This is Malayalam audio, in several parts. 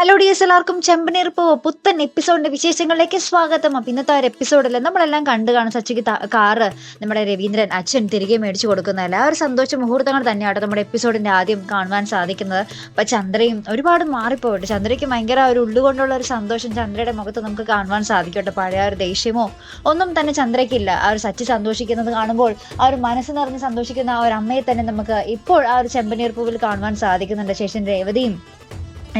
ഹലോ ഡി എസ് എല്ലാവർക്കും ചെമ്പനീർപ്പ് പുത്തൻ എപ്പിസോഡിന്റെ വിശേഷങ്ങളിലേക്ക് സ്വാഗതം. അപ്പം ഇന്നത്തെ ഒരു എപ്പിസോഡിൽ നമ്മളെല്ലാം കണ്ടു കാണും. സച്ചിക്ക് കാറ് നമ്മുടെ രവീന്ദ്രൻ അച്ഛൻ തിരികെ മേടിച്ചു കൊടുക്കുന്നതല്ല ആ ഒരു സന്തോഷ മുഹൂർത്തങ്ങൾ തന്നെയാണ് നമ്മുടെ എപ്പിസോഡിന്റെ ആദ്യം കാണുവാൻ സാധിക്കുന്നത്. അപ്പം ചന്ദ്രയും ഒരുപാട് മാറിപ്പോയിട്ട് ചന്ദ്രയ്ക്ക് ഭയങ്കര ഒരു ഉള്ളുകൊണ്ടുള്ള ഒരു സന്തോഷം ചന്ദ്രയുടെ മുഖത്ത് നമുക്ക് കാണുവാൻ സാധിക്കട്ടെ. പഴയ ഒരു ദേഷ്യമോ ഒന്നും തന്നെ ചന്ദ്രയ്ക്കില്ല. ആ ഒരു സച്ചി സന്തോഷിക്കുന്നത് കാണുമ്പോൾ ആ ഒരു മനസ്സ് നിറഞ്ഞ് സന്തോഷിക്കുന്ന ആ ഒരു അമ്മയെ തന്നെ നമുക്ക് ഇപ്പോൾ ആ ഒരു ചെമ്പനീർപ്പൂവിൽ കാണുവാൻ സാധിക്കുന്നുണ്ട്. ശേഷൻ രേവതിയും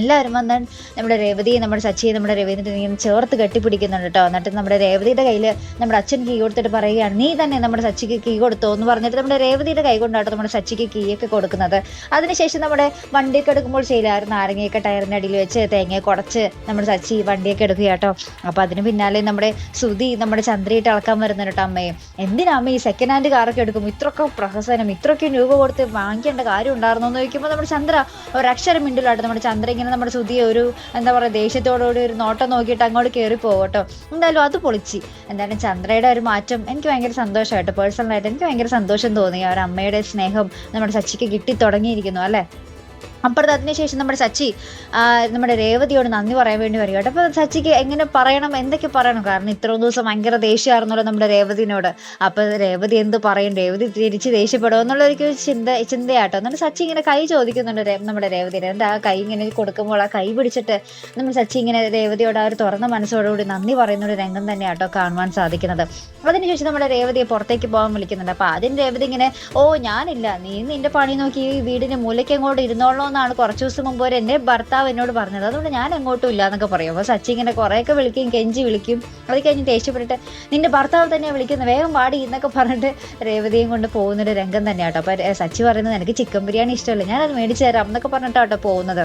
എല്ലാവരും വന്ന് നമ്മുടെ രേവതിയെ നമ്മുടെ സച്ചിയെ നമ്മുടെ രവീന്ദ്രനെയും ചേർത്ത് കെട്ടിപ്പിടിക്കുന്നുണ്ട് കേട്ടോ എന്നിട്ട് നമ്മുടെ രേവതിയുടെ കയ്യിൽ നമ്മുടെ അച്ഛൻ കീ കൊടുത്തിട്ട് പറയുകയാണ് നീ തന്നെ നമ്മുടെ സച്ചിക്ക് കീ കൊടുത്തോ എന്ന് പറഞ്ഞിട്ട് നമ്മുടെ രേവതിയുടെ കൈ കൊണ്ടാട്ടോ നമ്മുടെ സച്ചിക്ക് കീയൊക്കെ കൊടുക്കുന്നത്. അതിനുശേഷം നമ്മുടെ വണ്ടിയൊക്കെ എടുക്കുമ്പോൾ ശരിയായിരുന്നു നാരങ്ങയൊക്കെ ടയറിന്റെ അടിയിൽ വെച്ച് തേങ്ങയെ കുടച്ച് നമ്മുടെ സച്ചി വണ്ടിയൊക്കെ എടുക്കുക കേട്ടോ അപ്പോൾ അതിന് പിന്നാലെ നമ്മുടെ സുധി നമ്മുടെ ചന്ദ്രയിട്ട് അളക്കാൻ വരുന്നുണ്ട് കേട്ടോ അമ്മയെ എന്തിനാ അമ്മ ഈ സെക്കൻഡ് ഹാൻഡ് കാറൊക്കെ എടുക്കും ഇത്രയൊക്കെ പ്രഹസനം ഇത്രയൊക്കെ രൂപ കൊടുത്ത് വാങ്ങിക്കേണ്ട കാര്യം ഉണ്ടായിരുന്നു എന്ന് ചോദിക്കുമ്പോൾ നമ്മുടെ ചന്ദ്ര ഒരക്ഷരം മിണ്ടിലായിട്ട് നമ്മുടെ ചന്ദ്ര ഇങ്ങനെ നമ്മുടെ സുധിയെ ഒരു എന്താ പറയുക ദേഷ്യത്തോടുകൂടി ഒരു നോട്ടം നോക്കിയിട്ട് അങ്ങോട്ട് കയറി പോകട്ടോ കേട്ടോ എന്തായാലും അത് പൊളിച്ച്. എന്തായാലും ചന്ദ്രയുടെ ഒരു മാറ്റം എനിക്ക് ഭയങ്കര സന്തോഷമായിട്ട് പേഴ്സണലായിട്ട് എനിക്ക് ഭയങ്കര സന്തോഷം തോന്നി. ആ ഒരു അമ്മയുടെ സ്നേഹം നമ്മുടെ സച്ചിക്ക് കിട്ടി തുടങ്ങിയിരിക്കുന്നു അല്ലേ? അപ്പുറത്ത് അതിനുശേഷം നമ്മുടെ സച്ചി നമ്മുടെ രേവതിയോട് നന്ദി പറയാൻ വേണ്ടി വരിക കേട്ടോ. അപ്പോൾ സച്ചിക്ക് എങ്ങനെ പറയണം എന്തൊക്കെ പറയണം? കാരണം ഇത്രയും ദിവസം ഭയങ്കര ദേഷ്യമായിരുന്നല്ലോ നമ്മുടെ രേവതിനോട്. അപ്പോൾ രേവതി എന്ത് പറയും? രേവതി തിരിച്ച് ദേഷ്യപ്പെടുമോ എന്നുള്ളൊരു ചിന്ത ചിന്തയാട്ടോ. എന്നിട്ട് സച്ചി ഇങ്ങനെ കൈ ചോദിക്കുന്നുണ്ട് നമ്മുടെ രേവതിനെ എന്താ ആ കൈ ഇങ്ങനെ കൊടുക്കുമ്പോൾ ആ കൈ പിടിച്ചിട്ട് നമ്മൾ സച്ചി ഇങ്ങനെ രേവതിയോട് ആ ഒരു തുറന്ന മനസ്സോടുകൂടി നന്ദി പറയുന്ന ഒരു രംഗം തന്നെ ആട്ടോ കാണുവാൻ സാധിക്കുന്നത്. അതിനുശേഷം നമ്മുടെ രേവതിയെ പുറത്തേക്ക് പോകാൻ വിളിക്കുന്നുണ്ട്. അപ്പോൾ ആദ്യം രേവതി ഇങ്ങനെ ഓ ഞാനില്ല. നീ നിന്റെ പണി നോക്കി ഈ വീടിന്റെ മൂലയ്ക്ക് അങ്ങോട്ട് ഇരുന്നോളൂ എന്നാണ് കുറച്ച് ദിവസം മുമ്പ് ഒരു എന്റെ ഭർത്താവ് എന്നോട് പറഞ്ഞത്. അതുകൊണ്ട് ഞാൻ എങ്ങോട്ടും ഇല്ല എന്നൊക്കെ പറയും. അപ്പോൾ സച്ചി ഇങ്ങനെ കുറേയൊക്കെ വിളിക്കും കെഞ്ചി വിളിക്കും. അത് കഴിഞ്ഞ് ദേഷ്യപ്പെട്ടിട്ട് നിന്റെ ഭർത്താവ് തന്നെ വിളിക്കുന്നത് വേഗം പാടി എന്നൊക്കെ പറഞ്ഞിട്ട് രേവതിയും കൊണ്ട് പോകുന്നൊരു രംഗം തന്നെയാട്ടോ. അപ്പോൾ സച്ചി പറയുന്നത് എനിക്ക് ചിക്കൻ ബിരിയാണി ഇഷ്ടമല്ല. ഞാനത് മേടിച്ചു തരാം എന്നൊക്കെ പറഞ്ഞിട്ടാട്ടോ പോകുന്നത്.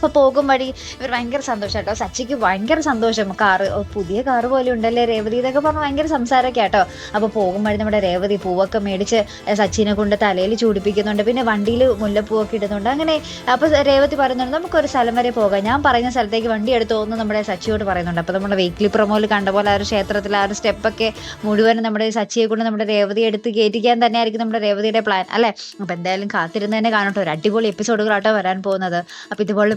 അപ്പോൾ പോകും വഴി. ഇവർ ഭയങ്കര സന്തോഷം കേട്ടോ. സച്ചിക്ക് ഭയങ്കര സന്തോഷം. കാറ് പുതിയ കാറ് പോലെ ഉണ്ടല്ലേ രേവതി ഇതൊക്കെ പറഞ്ഞ് ഭയങ്കര സംസാരമൊക്കെ ആട്ടോ അപ്പോൾ പോകും വഴി നമ്മുടെ രേവതി പൂവൊക്കെ മേടിച്ച് സച്ചിനെ കൊണ്ട് തലയിൽ ചൂടിപ്പിക്കുന്നുണ്ട്. പിന്നെ വണ്ടിയിൽ മുല്ലപ്പൂവൊക്കെ ഇടുന്നുണ്ട്. അങ്ങനെ അപ്പോൾ രേവതി പറയുന്നുണ്ട് നമുക്കൊരു സ്ഥലം വരെ പോകാം. ഞാൻ പറയുന്ന സ്ഥലത്തേക്ക് വണ്ടി എടുത്തു എന്ന് നമ്മുടെ സച്ചിയോട് പറയുന്നുണ്ട്. അപ്പോൾ നമ്മുടെ വീക്ക്ലി പ്രൊമോയിൽ കണ്ട പോലെ ആ ഒരു ക്ഷേത്രത്തിൽ ആ ഒരു സ്റ്റെപ്പൊക്കെ മുഴുവനും നമ്മുടെ സച്ചിയെ കൊണ്ട് നമ്മുടെ രേവതി എടുത്ത് കയറ്റിക്കാൻ തന്നെയായിരിക്കും നമ്മുടെ രേവതിയുടെ പ്ലാൻ അല്ലേ? അപ്പോൾ എന്തായാലും കാത്തിരുന്ന് തന്നെ കാണട്ടെ. ഒരു അടിപൊളി എപ്പിസോഡുകളാട്ടോ വരാൻ പോകുന്നത്. അപ്പോൾ ഇതുപോലെ